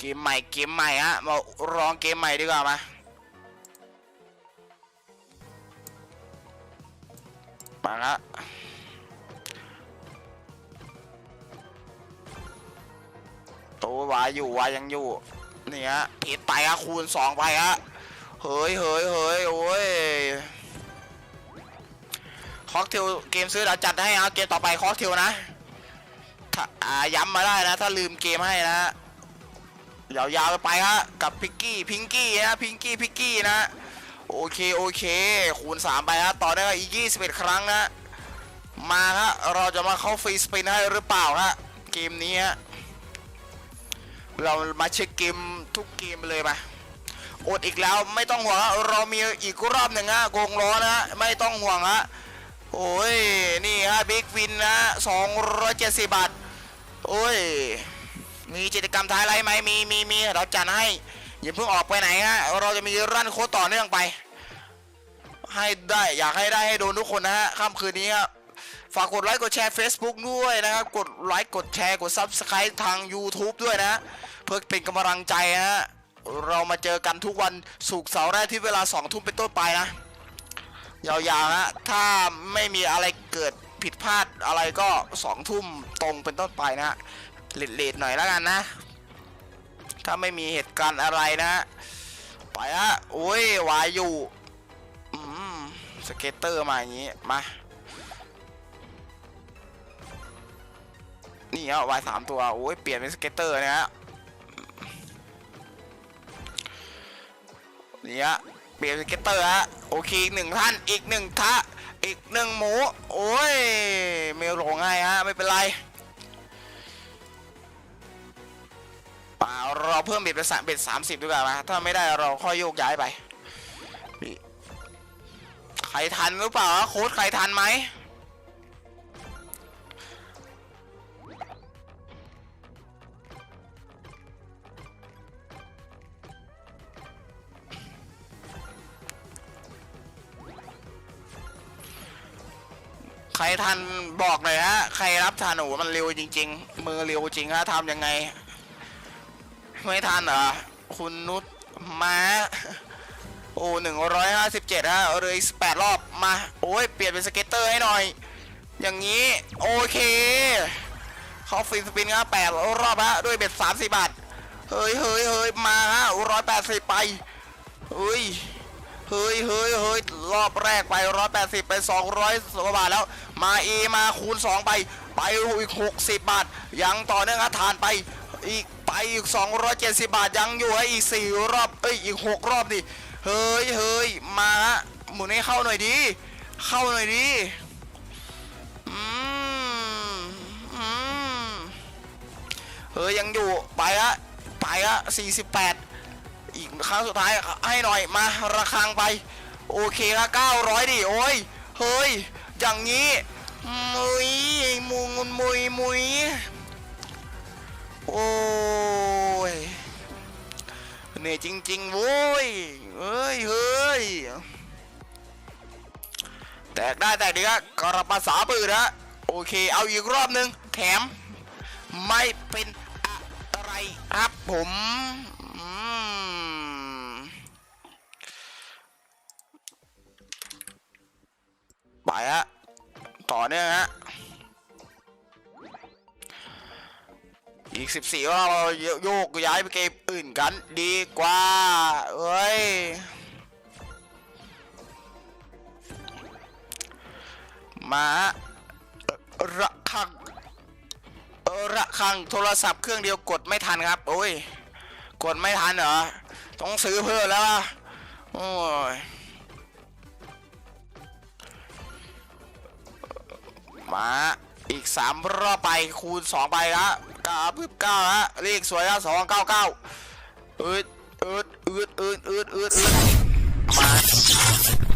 เกมใหม่เกมใหม่ฮะมาลองเกมใหม่ดีกว่ามามาละโอ้วายอยู่วายยังอยู่นี่ฮะผิดไปฮะคูณสองไปฮะเฮ้ยเฮ้ยเฮ้ยโอ้ยคอกเทลเกมซื้อเดี๋ยวจัดให้ฮะเกมต่อไปคอกเทลนะถ้าอ่าย้ำมาได้นะ ถ้าลืมเกมให้นะ ยาวๆไปฮะกับพิกกี้พิงกี้นะพิงกี้พิกกี้นะโอเคโอเค คูณ 3 ไปฮะต่อได้อีก 21 ครั้งนะมาฮะเราจะมาเข้าฟรีสปินให้หรือเปล่าฮะเกมนี้ฮะเรามาเช็คเกมทุกเกมเลยมาอดอีกแล้วไม่ต้องห่วงฮะเรามีอีกรอบหนึ่งฮะโกงล้อนะฮะไม่ต้องห่วงฮะโอ้ยนี่ฮะบิ๊กวินนะ270บาทโอ้ย มีกิจกรรมท้ายไลฟ์ไหมมีมีมีเราจัดให้อย่าเพิ่งออกไปไหนฮะเราจะมีรันโคต่อเนื่องไป ให้ได้อยากให้ได้ให้โดนทุกคนนะฮะค่ำคืนนี้ครับฝากกดไลค์กดแชร์ Facebook ด้วยนะครับ กดไลค์กดแชร์กด Subscribe ทาง YouTube ด้วยนะ เพื่อเป็นกำลังใจฮะเรามาเจอกันทุกวันศุกร์เสาร์แรกที่เวลา 2 ทุ่มเป็นต้นไปนะ ยาวๆนะถ้าไม่มีอะไรเกิดผิดพลาดอะไรก็ 2 ทุ่มตรงเป็นต้นไปนะ เลดๆหน่อยแล้วกันนะ ถ้าไม่มีเหตุการณ์อะไรนะ ไปฮะโอ้ยวายอยู่อืมสเก็ตเตอร์มาอย่างนี้ มา นี่ฮะวายสามตัวโอ้ยเปลี่ยนเป็นสเก็ตเตอร์นะฮะนี่ฮะเปลี่ยนเป็นสเก็ตเตอร์ฮะโอเคอีกหนึ่งท่านอีกหนึ่งทะอีกหนึ่งหมู โอ้ยไม่หลงง่ายฮะไม่เป็นไร ปล่าเราเพิ่มเบ็ดเป็นสามเบ็ดสามสิบดีกว่าไหมถ้าไม่ได้เราค่อยโยกย้ายไปใครทันหรือเปล่าโค้ดใครทันไหมใครทันบอกหน่อยฮะ ใครรับทันโอ้มันเร็วจริง ๆ มือเร็วจริงฮะทำยังไง ไม่ทันเหรอ คุณนุชมาโอ้หนึ่งร้อยห้าสิบเจ็ดฮะเลยแปดรอบมา โอ้ย เปลี่ยนเป็นสเก็ตเตอร์ให้หน่อย อย่างนี้ โอเค เขาฟรีสปินครับแปดรอบฮะด้วยเบ็ดสามสิบบาท เฮ้ยเฮ้ยเฮ้ยมาฮะร้อยแปดสิบไป เฮ้ยเฮ้ยเฮ้ยเฮ้ยรอบแรกไปร้อยแปดสิบไปสองร้อยกว่าบาทแล้ว มาเอมาคูณสองไป ไปอีกหกสิบบาท ยังต่อเนื่องครับทานไปอีก ไปอีก 270 บาทยังอยู่ให้อีก 4 รอบ เอ้ยอีก 6 รอบดิเฮ้ยเฮ้ยมาหมุนให้เข้าหน่อยดี เข้าหน่อยดีอืมอืมเฮ้ยยังอยู่ไปฮะไปฮะ48 อีกครั้งสุดท้ายให้หน่อยมาระคังไป โอเคละ900ดิโอ้ยเฮ้ยอย่างนี้มุยมุงมุยมุยโอ้ เหนื่อยจริงๆโว้ยเฮ้ยเฮ้ยแตกได้แตกดีครับกระปาสาปืนนะโอเค เอาอีกรอบหนึ่งแถม ไม่เป็นอะไรครับผมอืมไปฮะต่อเนื่องฮะ อีก 14รอบเราโยกย้ายไปเกมอื่นกันดีกว่าเอ้ยมาระคังระคังโทรศัพท์เครื่องเดียวกดไม่ทันครับ โอ้ย กดไม่ทันเหรอ ต้องซื้อเพิ่มแล้วอะโอ้ยมาอีกสามรอบไปคูณสองไปครับ ก้าพึบเก้าฮะเลขสวยแล้วสองเก้าเก้าอืดอืดอืดอืดอืดอืดอืดมา